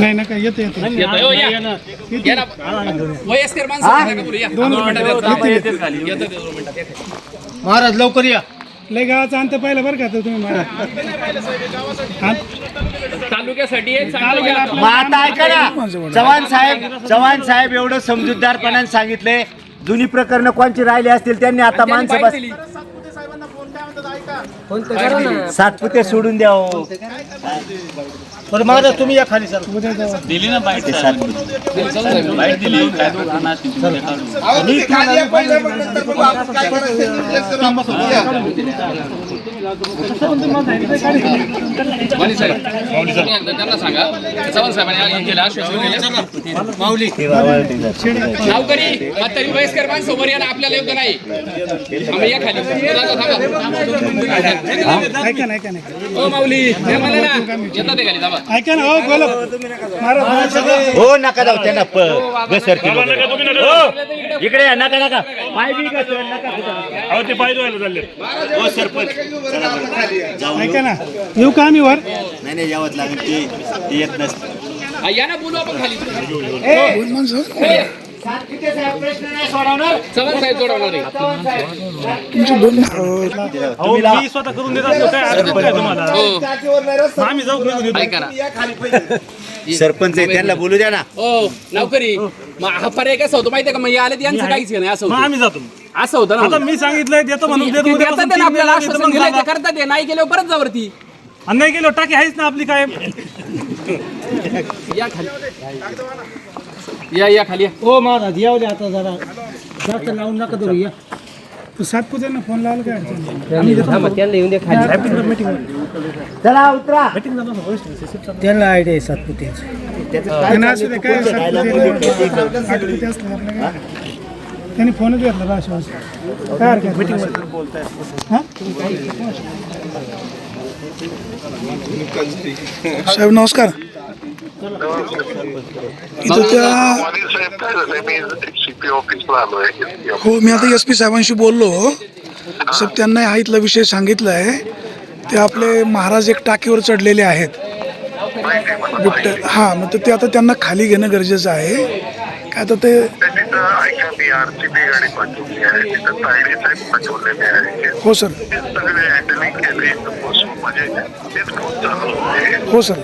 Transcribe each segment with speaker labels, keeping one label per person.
Speaker 1: नाही
Speaker 2: ना. वयस्कर माणसं सांगा बरं, या. दोन मिनिटात येतो. येतो.
Speaker 1: महाराज लवकर या. लय गावाचा अंत पाहिलं बरं का तो तुम्ही महाराज?
Speaker 2: तालुक्यासाठी
Speaker 3: आता ऐका ना चव्हाण साहेब चव्हाण साहेब एवढं समजूतदारपणाने सांगितले जुनी प्रकरण कोणची राहिली असतील त्यांनी आता माणसं सातपुते सोडून द्या हो.
Speaker 1: बरं महाराज तुम्ही या खाली सर उद्या जाऊ
Speaker 3: ते सातपुते.
Speaker 2: वाणी साहेब. त्यांना सांगा चव्हाण साहेबांनी हे केलं, आश्वासन दिलं. गावकरी म्हातारी वयस्कर माणसं वर या ना, आपल्याला योग्य नाही आम्ही या खाली हो माऊली हे म्हणले ना येतात ते खाली
Speaker 1: ऐका ना हो बोला
Speaker 3: हो नका जाऊ त्यांना प- किलो हो इकडे या नका नका पाय बी घसर, नका कुठं. हो सरपंच बरं.
Speaker 1: ऐका ना येऊ का आम्ही वर?
Speaker 3: नाही नाही यावंच लागेल ते ते येत नसतं.
Speaker 2: हा, या ना बोलू आपण खाली.
Speaker 3: सातपुते साहेब प्रश्न नाही सोडवणार.
Speaker 2: चव्हाण साहेब जोडवणार आहे.
Speaker 3: तुम्ही लावा.
Speaker 2: हो ऐका ना.
Speaker 3: सरपंच आहे त्यांना बोलू द्या ना.
Speaker 2: हो नोकरी मग हा पर्याय कसा होतो? माहितीये का? मग हे आले तर यांचं काहीच नाही असं
Speaker 4: मग
Speaker 2: होतं.
Speaker 4: आम्ही जातो.
Speaker 2: असं होतं
Speaker 4: आता
Speaker 2: ना
Speaker 4: मी सांगितलंय देतो म्हणून देतो
Speaker 2: ते
Speaker 4: उद्यापासून
Speaker 2: देतात ते ना
Speaker 4: तीन
Speaker 2: आपल्याला
Speaker 4: दिवस देतो
Speaker 2: आश्वासन
Speaker 4: म्हणून
Speaker 2: दिलंय ते
Speaker 4: सांगा.
Speaker 2: करतात ते नाही केल्यावर परत जावरती
Speaker 4: आणि नाही गेलो टाकी आहेच ना आपली काय
Speaker 2: या खाली. या या खाली या.
Speaker 1: हो महाराज येऊ द्या आता जरा. जास्त लावून नका धरू या. तू सातपुत्यांना फोन लावला काय अडचण
Speaker 3: चला उतरा.
Speaker 1: त्यांना आयडिया आहे सातपुत्यांची त्यांना असू दे काय सातपुते सातपुते असलं आपलं काय त्यांनी फोनच घेतला आश्वासन काय हरकत मीटिंग हां?
Speaker 5: साहेब नमस्कार. इथं त्या
Speaker 6: वाणी साहेब काय झालंय मी सीपी ऑफिसला आलोय
Speaker 5: हो मी आता एस पी साहेबांशी बोललो. साहेब त्यांना हा इथला विषय सांगितला आहे ते आपले महाराज एक टाकीवर चढलेले आहेत. बिबट्या हां मग तर ते आता त्यांना खाली घेणं गरजेचं आहे. आता ते
Speaker 6: ऐका गाडी पाठवली आहे तिथं तायडे साहेब पाठवलेले आहे.
Speaker 5: हो सर.
Speaker 6: ते सगळे हँडलिंग केले बसून म्हणजे तेच खूप चालू होते.
Speaker 5: हो सर.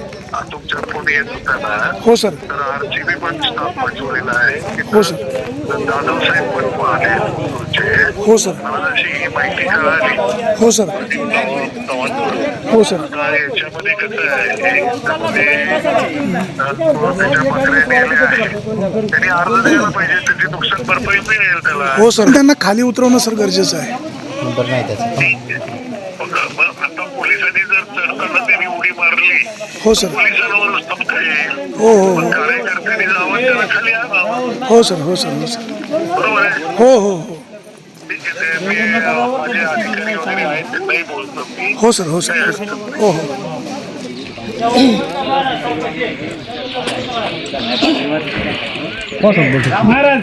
Speaker 6: तुमच्या फोन येत होता ना?
Speaker 5: हो सर.
Speaker 6: तर आरसीबी पण स्टाफ पाठवलेला आहे.
Speaker 5: हो सर.
Speaker 6: तिथं जाधव साहेब पण तुमचे.
Speaker 5: हो सर.
Speaker 6: मला ही माहिती कळाली.
Speaker 5: हो सर. हो सर
Speaker 6: याच्यामध्ये कसं आहे. त्यांनी अर्ज द्यायला पाहिजे त्याची नुकसान भरपाई मिळेल त्याला.
Speaker 5: हो सर. त्यांना खाली उतरवणं सर गरजेचं आहे.
Speaker 3: नंबर नाही त्याचा.
Speaker 6: मग मग आता पोलिसांनी जर चढताना त्यांनी उडी मारली
Speaker 5: हो सर.
Speaker 6: पोलिसांवर स्तब्ध येईल
Speaker 5: हो हो
Speaker 6: मग कार्यकर्त्यांनी जावं त्याला खाली आणावं
Speaker 5: हो सर. हो सर. हो सर.
Speaker 6: बरोबर आहे?
Speaker 5: हो हो हो. हो सर हो सर. हो सर हो. हो
Speaker 1: महाराज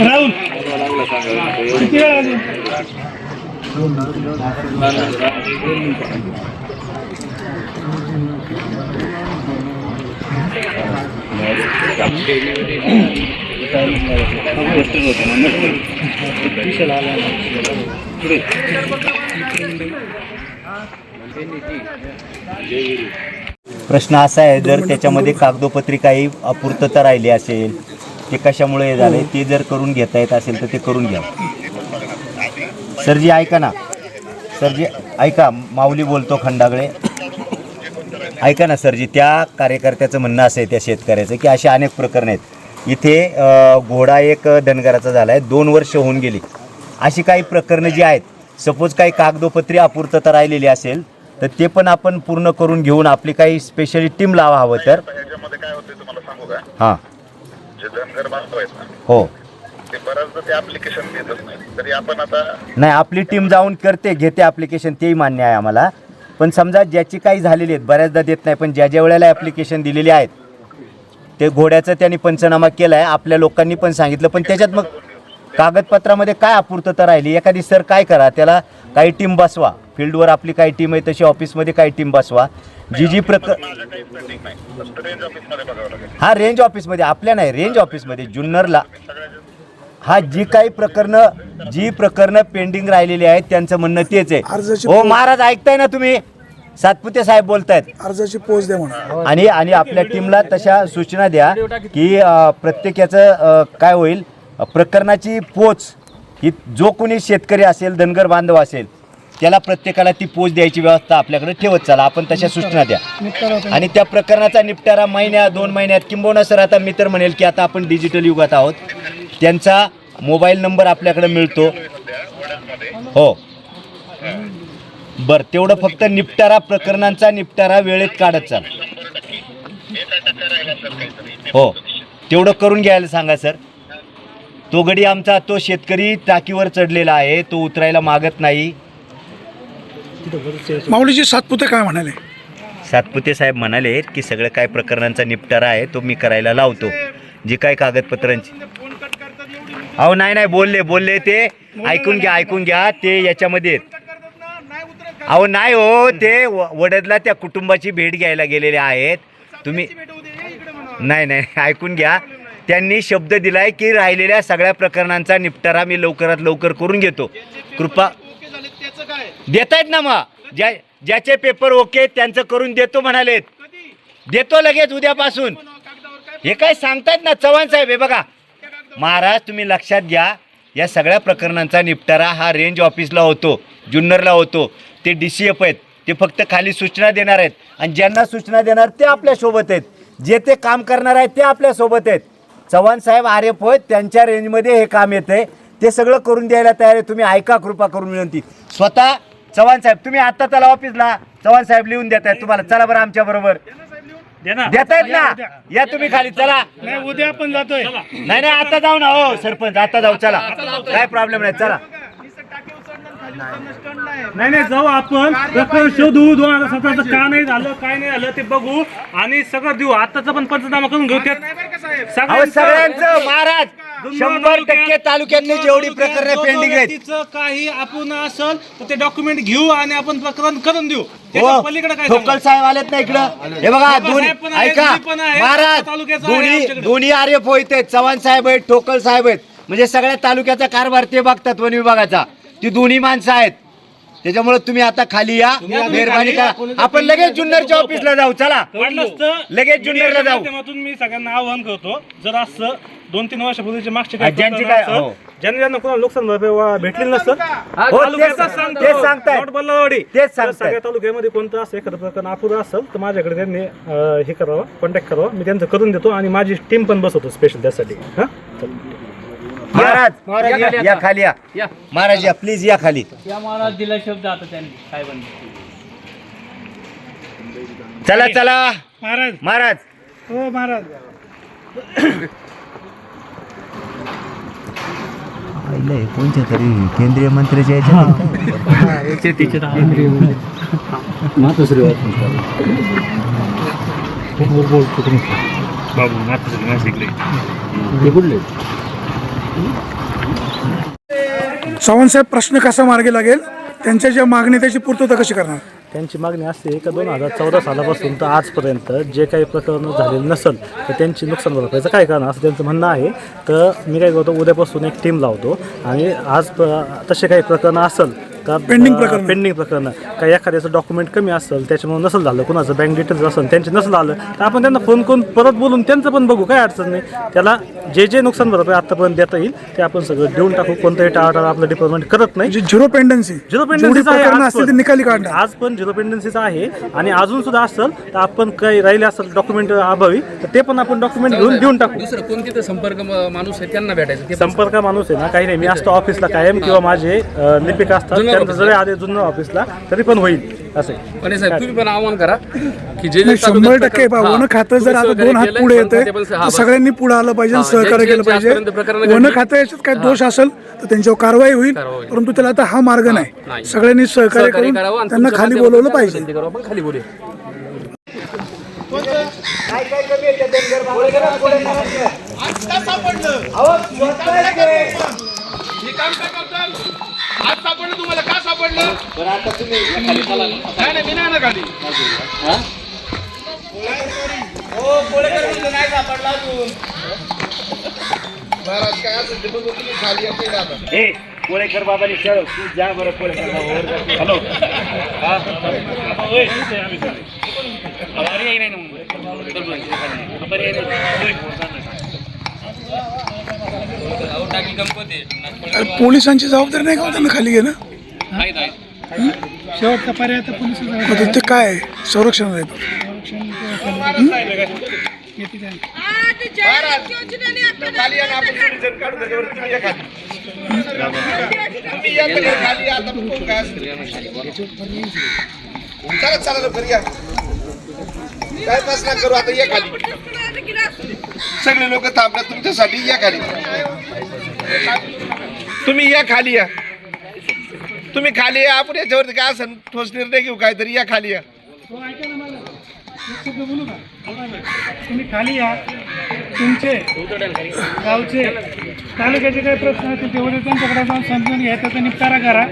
Speaker 1: राहुल. किती वेळ
Speaker 3: प्रश्न असा आहे जर त्याच्यामध्ये कागदोपत्री काही अपूर्तता राहिली असेल ते कशामुळे हे झाले ते जर करून घेता येत असेल तर ते करून घ्या. सरजी ऐका ना. सरजी ऐका माऊली बोलतो खंडागळे. ऐका ना सरजी त्या कार्यकर्त्याचं म्हणणं असं आहे त्या शेतकऱ्याचं की असे अनेक प्रकरण आहेत. इथे घोडा एक धनगराचा झाला आहे दोन वर्ष होऊन गेली. अशी काही प्रकरणं जी आहेत सपोज काही कागदोपत्री अपूर्तता राहिलेली असेल तर ते पण आपण पूर्ण करून घेऊन आपली काही स्पेशली टीम लावा हवं तर हां. हो.
Speaker 6: ते बऱ्याचदा ते ऍप्लिकेशन घेतच नाही तरी आपण आता
Speaker 3: नाही आपली टीम जाऊन करते घेते ॲप्लिकेशन तेही मान्य आहे आम्हाला. पण समजा ज्याची काही झालेली आहेत बऱ्याचदा देत नाही पण ज्या ज्या वेळेला ॲप्लिकेशन दिलेली आहेत ते घोड्याचं त्यांनी पंचनामा केला आहे आपल्या लोकांनी पण सांगितलं पण त्याच्यात मग कागदपत्रामध्ये काय अपूर्तता राहिली? एखादी सर काय करा त्याला काही टीम बसवा. फील्डवर आपली काही टीम आहे तशी ऑफिसमध्ये काही टीम बसवा. जी जी प्रक
Speaker 6: माझं काही पेंडिंग नाही. फक्त रेंज ऑफिसमध्ये बघावं लागेल.
Speaker 3: हा रेंज ऑफिसमध्ये आपल्या नाही रेंज ऑफिसमध्ये जुन्नरला. हा जी काही प्रकरणं जी प्रकरणं पेंडिंग राहिलेली आहेत त्यांचं म्हणणं तेच आहे.
Speaker 5: अर्जाची
Speaker 3: हो महाराज ऐकताय ना तुम्ही? सातपुते साहेब बोलतायत.
Speaker 5: अर्जाची पोच द्या म्हणा.
Speaker 3: आणि आणि आपल्या टीमला तशा सूचना द्या की अ, प्रत्येक याचं अ, काय होईल? अ, प्रकरणाची पोच ही जो कोणी शेतकरी असेल धनगर बांधव असेल त्याला प्रत्येकाला ती पोच द्यायची व्यवस्था आपल्याकडे ठेवत चला. आपण तशा सूचना द्या. आणि त्या प्रकरणाचा निपटारा महिन्यात दोन महिन्यात किंबहुना सर आता मी तर म्हणेल की आता आपण डिजिटल युगात आहोत. त्यांचा मोबाईल नंबर आपल्याकडे मिळतो. हो. बर तेवढं फक्त निपटारा प्रकरणांचा निपटारा वेळेत काढत चाल हो. तेवढं करून घ्यायला सांगा सर. तो गडी आमचा तो शेतकरी टाकीवर चढलेला आहे तो उतरायला मागत नाही.
Speaker 5: माऊलीजी सातपुते काय म्हणाले?
Speaker 3: सातपुते साहेब म्हणाले की सगळं काय प्रकरणांचा निपटारा आहे तो मी करायला लावतो. जी काय कागदपत्रांची. अहो नाही नाही बोलले बोलले ते. ऐकून घ्या ऐकून घ्या. ते याच्यामध्ये अहो नाही हो ते व- वडदला त्या कुटुंबाची भेट घ्यायला गेलेले आहेत. तुम्ही नाही नाही ऐकून घ्या. त्यांनी शब्द दिलाय की राहिलेल्या सगळ्या प्रकरणांचा निपटारा मी लवकरात लवकर करून घेतो. कृपा देतायत ना मग. ज्या ज्याचे पेपर ओके त्यांचं करून देतो म्हणालेत. देतो लगेच उद्यापासून. हे काय सांगतायत ना चव्हाण साहेब हे बघा. महाराज तुम्ही लक्षात घ्या या सगळ्या प्रकरणांचा निपटारा हा रेंज ऑफिसला होतो जुन्नरला होतो. ते डी सी एफ आहेत ते फक्त खाली सूचना देणार आहेत. आणि ज्यांना सूचना देणार ते आपल्यासोबत आहेत. जे ते काम करणार आहेत ते आपल्यासोबत आहेत. चव्हाण साहेब आर एफ आहेत त्यांच्या रेंजमध्ये हे काम येतं ते सगळं करून द्यायला तयार आहे. तुम्ही ऐका कृपा करून विनंती. स्वतः चव्हाण साहेब तुम्ही आता चला ऑफिसला चव्हाण साहेब लिहून देत आहेत तुम्हाला. चला बरं आमच्या बरोबर
Speaker 4: दे ना.
Speaker 3: या तुम्ही खाली चला.
Speaker 1: नाही उद्या आपण जातोय.
Speaker 3: नाही नाही आता जाऊ ना हो सरपंच आता जाऊ चला. काय प्रॉब्लेम नाही चला.
Speaker 4: नाही नाही जाऊ आपण. प्रकरण शोधू दोन हजार सतराचं का नाही झालं काय नाही झालं ते बघू. आणि सगळं देऊ. आताचा पण पंचनामा करून घेऊ त्यात.
Speaker 3: अहो सगळ्यांचं महाराज शंभर टक्के तालुक्यातली जेवढी प्रकरणे पेंडिंग आहेत.
Speaker 4: काही आपण असल तर ते डॉक्युमेंट घेऊ आणि आपण प्रकरण करून देऊ. त्याच्या
Speaker 3: हो
Speaker 4: पलीकडे काय
Speaker 3: ठोकल
Speaker 4: सांगू?
Speaker 3: साहेब आलेत ना इकडं. हे बघा
Speaker 4: ठोकल
Speaker 3: दोन्ही
Speaker 4: साहेब पण आहेत,
Speaker 3: ऐका
Speaker 4: दोन्ही पण आहेत,
Speaker 3: महाराज
Speaker 4: तालुक्याचं आहे
Speaker 3: दोन्ही
Speaker 4: आमच्याकडे.
Speaker 3: दोन्ही आर एफ होईत आहेत. चव्हाण साहेब आहेत ठोकल साहेब आहेत. म्हणजे सगळ्या तालुक्याचा कारभार ते बघतात वन विभागाचा. ती दोन्ही माणसं आहेत. त्याच्यामुळे तुम्ही आता खाली या. मेहरबानी करा. आपण लगेच जुन्नरच्या ऑफिसला जाऊ. चला.
Speaker 4: तर
Speaker 3: लगेच जुन्नरला जाऊ.
Speaker 4: माध्यमातून मी सगळ्यांना आवाहन करतो जर असं दोन तीन वर्षापूर्वीचे मागचे
Speaker 3: हा, ज्यांची काय- हो.
Speaker 4: ज्यांनी ज्यांना कोणाला नुकसान भेटली नसतं
Speaker 3: हो, तेच-
Speaker 4: सांगतो.
Speaker 3: तेच सांगतायत.
Speaker 4: नोट बल्लावाडी.
Speaker 3: तेच
Speaker 4: जर
Speaker 3: सांगतायत.
Speaker 4: सगळ्या तालुक्यामध्ये कोणतं असं एखादं प्रकरण अपुरं असेल तर माझ्याकडे त्यांनी अं, हे करावं कॉन्टॅक्ट करावं. मी त्यांचं करून देतो आणि माझी टीम पण बसवतो स्पेशल त्यासाठी. हा?
Speaker 3: महाराज
Speaker 2: या खाली
Speaker 3: या. महाराज या प्लीज या खाली.
Speaker 7: या महाराज दिला शब्द आता त्यांनी. काय बनले?
Speaker 3: चला चला.
Speaker 1: महाराज.
Speaker 3: महाराज.
Speaker 1: हो महाराज.
Speaker 3: कोणत्या तरी केंद्रीय मंत्र्याच्या
Speaker 5: चव्हाण साहेब प्रश्न कसा मार्गी लागेल? त्यांच्या ज्या मागणी त्याची पूर्तता कशी करणार?
Speaker 4: त्यांची मागणी असते का दोन हजार चौदा सालापासून तर आजपर्यंत जे काही प्रकरण झालेलं नसेल तर त्यांची नुकसान भरपाईचं काय कारण असं त्यांचं म्हणणं आहे. तर मी काय करतो उद्यापासून एक टीम लावतो आणि आज तसे काही प्रकरणं असेल का
Speaker 5: Pending प्रकरणं.
Speaker 4: पेंडिंग प्रकरणं. काही एखाद्याचं डॉक्युमेंट कमी असेल त्याच्यामुळे नसेल झालं कुणाचं बँक डिटेल्स असेल त्यांचे नसेल आलं तर आपण त्यांना फोन करून परत बोलून त्यांचं पण बघू काय अडचण नाही. त्याला जे जे नुकसान भरपाई आतापर्यंत देता येईल ते आपण सगळं देऊन टाकू. कोणतंही टाळाटाळ आपलं डिपार्टमेंट करत नाही.
Speaker 5: झिरो पेंडन्सी
Speaker 4: झिरो
Speaker 5: जेवढी
Speaker 4: पेंडन्सीचा आहे
Speaker 5: प्रकरणं
Speaker 4: आज
Speaker 5: असतील
Speaker 4: पण.
Speaker 5: ती निकाली काढणार.
Speaker 4: आज पण झिरो पेंडन्सीचा आहे. आणि अजून सुद्धा असेल तर आपण काही राहिले असेल डॉक्युमेंट अभावी तर ते पण आपण डॉक्युमेंट घेऊन देऊन टाकू.
Speaker 2: दुसरं कोणती संपर्क म- माणूस आहे त्यांना भेटायचं. ते
Speaker 4: संपर्क माणूस आहे ना काही नाही. मी असतो ऑफिसला कायम किंवा माझे अ, लिपिक असतात.
Speaker 2: जुन्नर
Speaker 4: त्यांचं
Speaker 2: ऑफिसला.
Speaker 4: जरी आले जुन्नर ऑफिसला तरी पण होईल. असं.
Speaker 2: पण साहेब तुम्ही पण आव्हान करा की जे
Speaker 5: शंभर टक्के वन खातं जर आता दोन हात पुढे येते. सगळ्यांनी पुढे आलं पाहिजे
Speaker 2: हा,
Speaker 5: सहकार्य केलं पाहिजे वन खातं याच्यात काही दोष असेल तर त्यांच्यावर कारवाई होईल. परंतु त्याला आता हा मार्ग नाही. सगळ्यांनी सहकार्य करून त्यांना खाली बोलवलं पाहिजे
Speaker 2: खाली बोलूया नाही नाही मी नाही ना खाली. हो? कोळेकर म्हणतो नाही सापडला अजून. महाराज काय असेल ते बघू तुम्ही खाली येते का आता.
Speaker 3: हे कोळेकर बाबांनी खेळ. तू जा बरं कोळेकर हॅलो.
Speaker 5: अरे पोलिसांची जबाबदारी नाही का हो त्यांना खाली घेणं?
Speaker 1: शेवटचा पर्याय तर पोलीस
Speaker 5: ते काय आहे? संरक्षण आहे
Speaker 2: खाली या ना आपण पोलिसांना काढू त्याच्यावर तुम्ही या खाली. तुम्ही या तरी खाली आता बघू काय असेल चला चला लवकर या. काय पास ना करू आता या खाली. सगळे लोक थांबतात तुमच्यासाठी या खाली. तुम्ही या खाली या. तुम्ही खाली या आपण याच्यावरती काय असं ठोस निर्णय घेऊ काहीतरी या खाली या.
Speaker 1: हो ऐका ना मला. एक शब्द बोलू का? तुम्ही खाली या. तुमचे गावचे तालुक्याचे काही प्रश्न असतील तेवढे त्यांच्याकडे जाऊन समजून घ्या त्याचा निपटारा करा.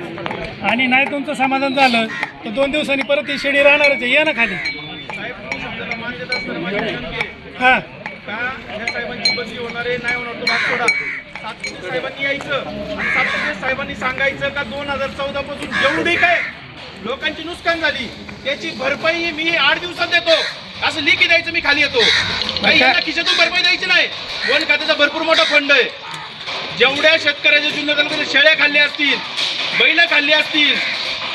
Speaker 1: आणि नाही तुमचं समाधान झालं तर दोन दिवसांनी परत ती शेडी राहणारच आहे. या ना खाली. हां.
Speaker 8: सातपुते साहेबांनी यायचं. आणि सातपुते साहेबांनी सांगायचं का दोन हजार चौदा पासून जेवढी काय लोकांची नुकसान झाली. त्याची भरपाई मी आठ दिवसात देतो. असं लिखी द्यायचं मी खाली येतो. काही यांना खिशातून भरपाई द्यायची नाही. वन खात्याचा भरपूर मोठा फंड आहे. जेवढ्या शेतकऱ्याच्या जुन्नर तालुक्यात शेळ्या खाल्ल्या असतील बैल खाल्ली असतील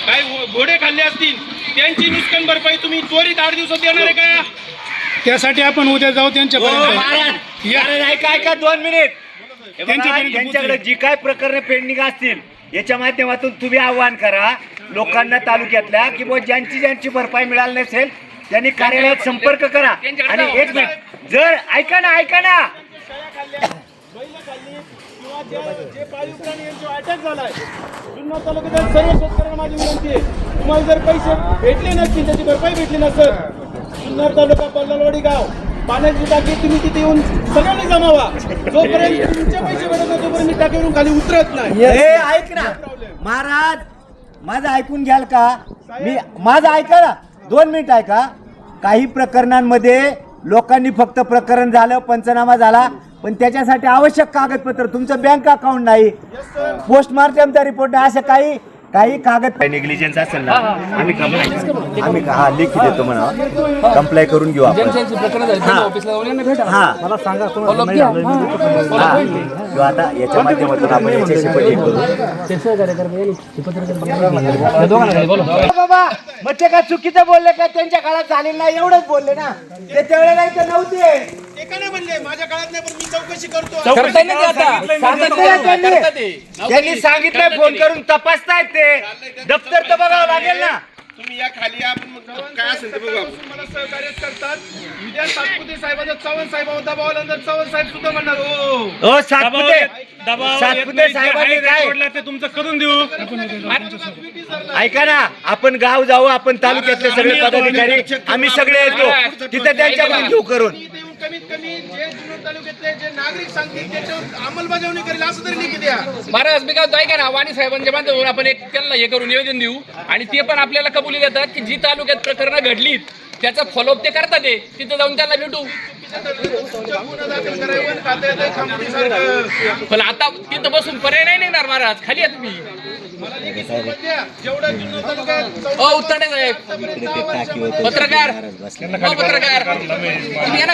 Speaker 8: काही घोडे खाल्ले असतील त्यांची नुकसान भरपाई तुम्ही त्वरित आठ दिवसात देणार आहे का?
Speaker 1: त्यासाठी आपण उद्या जाऊ त्यांच्यापर्यंत. या
Speaker 3: ऐका ऐका दोन मिनिट. बघा,
Speaker 1: त्यांच्यापर्यंत
Speaker 3: यांच्याकडे
Speaker 1: पोहोचले.
Speaker 3: जी काय प्रकरण पेंडिंग असतील याच्या माध्यमातून तुम्ही आव्हान करा लोकांना तालुक्यातल्या की बुवा ज्यांची ज्यांची भरपाई मिळाली नसेल त्यांनी कार्यालयात संपर्क करा. आणि एक मिनिट. जर ऐका ना ऐका ना.
Speaker 8: बैल खाल्ली किंवा जे जे पाळीव प्राणी यांच्यावर अटॅक झालाय जुन्नर तालुक्यातील सर्व शेतकऱ्यांना माझी विनंती आहे तुम्हाला जर पैसे भेटले नसतील त्याची भरपाई भेटली नसेल. जुन्नर तालुका पल्लालवाडी गाव. पाण्याची टाकी तुम्ही तिथे येऊन सगळ्यांनी जमावा. जोपर्यंत तुमचे पैसे भेटत नाही तोपर्यंत मी टाकीवरून खाली उतरत नाही.
Speaker 3: हे ऐक ना महाराज माझं ऐकून घ्याल का? मी माझं ऐका ना दोन मिनिट ऐका. काही प्रकरणांमध्ये लोकांनी फक्त प्रकरण झालं पंचनामा झाला पण त्याच्यासाठी आवश्यक कागदपत्र तुमचं बँक अकाउंट नाही. पोस्टमार्टमचा रिपोर्ट नाही असं काही काही कागद निग्लिजन्स असेल ना आम्ही कंप्लाय आम्ही हा लेखी देतो म्हणा. कंप्लाय करून घेऊ आपण. हा.
Speaker 4: मला सांगा झालं.
Speaker 3: हा. किंवा आता याच्या माध्यमातून आपण याच्याशी पण हे करू. बाबा मग ते काय चुकीचं बोलले का? त्यांच्या काळात झालेलं नाही एवढंच बोलले ना. ते त्यावेळेला नाही तर नव्हते.
Speaker 8: ते का नाही म्हणले माझ्या काळात नाही पण मी चौकशी करतो.
Speaker 3: सांगितलं त्यांनी. त्यांनी सांगितलंय फोन करून तपासतायत ते. दप्तर तर बघावं लागेल ना.
Speaker 8: तुम्ही या खाली या, आपण मग काय असेल ते बघू आपण. मला सहकार्य करतात. उद्या सातपुते साहेबांचा चव्हाण साहेबांवर दबाव आला तर चव्हाण साहेब सुद्धा म्हणणार हो.
Speaker 3: हो सातपुते. सातपुते साहेबांनी काय?
Speaker 4: ते तुमचं करून देऊ.
Speaker 3: ऐका ना आपण गाव जाऊ आपण तालुक्यातले सगळे पदाधिकारी आम्ही सगळे येतो. तिथे त्यांच्याकडून घेऊ करून.
Speaker 8: कमीत कमी जे जुन्नर तालुक्यातले जे नागरिक सांगतील त्याच्यावर अंमलबजावणी करेल असं तरी लिखी द्या
Speaker 2: महाराज मी काय होतं ऐका ना वाणी साहेबांच्या माध्यमातून आपण एक त्यांना हे करून निवेदन देऊ. आणि ते पण आपल्याला कबुली देतात की जी तालुक्यात प्रकरणं घडलीत त्याचा फॉलोअप ते करतात ते. तिथे जाऊन त्यांना भेटू.
Speaker 8: गुन्हा दाखल करायला वन खातं येतंय खामोडीसारखं.
Speaker 2: पण आता तिथं बसून पर्याय नाही निघणार महाराज. खाली या तुम्ही.
Speaker 8: मला लिखित स्वरूपात द्या जेवढं जुन्नर तालुक्यात
Speaker 2: ओ उत्तरे साहेब. पत्रकार. पत्रकार. तुम्ही या ना